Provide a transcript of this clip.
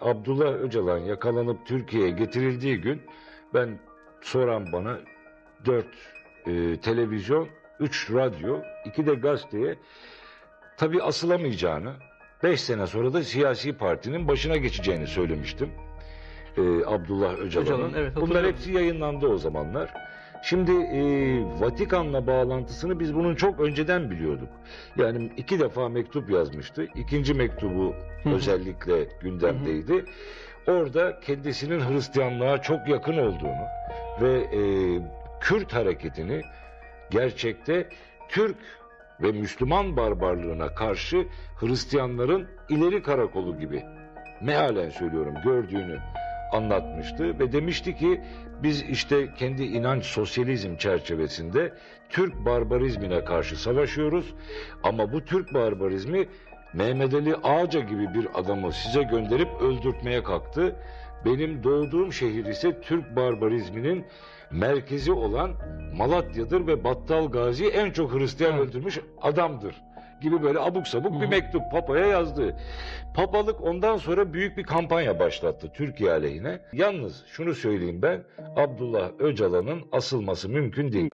Abdullah Öcalan yakalanıp Türkiye'ye getirildiği gün ben soran bana dört e, televizyon, üç radyo, iki de gazeteye tabii asılamayacağını, beş sene sonra da siyasi partinin başına geçeceğini söylemiştim. E, Abdullah Öcalan'ın. Öcalan, evet, Bunlar hepsi yayınlandı o zamanlar. Şimdi e, Vatikan'la bağlantısını biz bunun çok önceden biliyorduk. Yani iki defa mektup yazmıştı. İkinci mektubu özellikle gündemdeydi. Orada kendisinin Hristiyanlığa çok yakın olduğunu ve e, Kürt hareketini gerçekte Türk ve Müslüman barbarlığına karşı Hristiyanların ileri karakolu gibi mealen söylüyorum gördüğünü anlatmıştı ve demişti ki biz işte kendi inanç sosyalizm çerçevesinde Türk barbarizmine karşı savaşıyoruz. Ama bu Türk barbarizmi Mehmet Ali Ağca gibi bir adamı size gönderip öldürtmeye kalktı. Benim doğduğum şehir ise Türk barbarizminin merkezi olan Malatya'dır ve Battal Gazi en çok Hristiyan öldürmüş adamdır gibi böyle abuk sabuk Hı bir mektup Papa'ya yazdı. Papalık ondan sonra büyük bir kampanya başlattı Türkiye aleyhine. Yalnız şunu söyleyeyim ben, Abdullah Öcalan'ın asılması mümkün değil.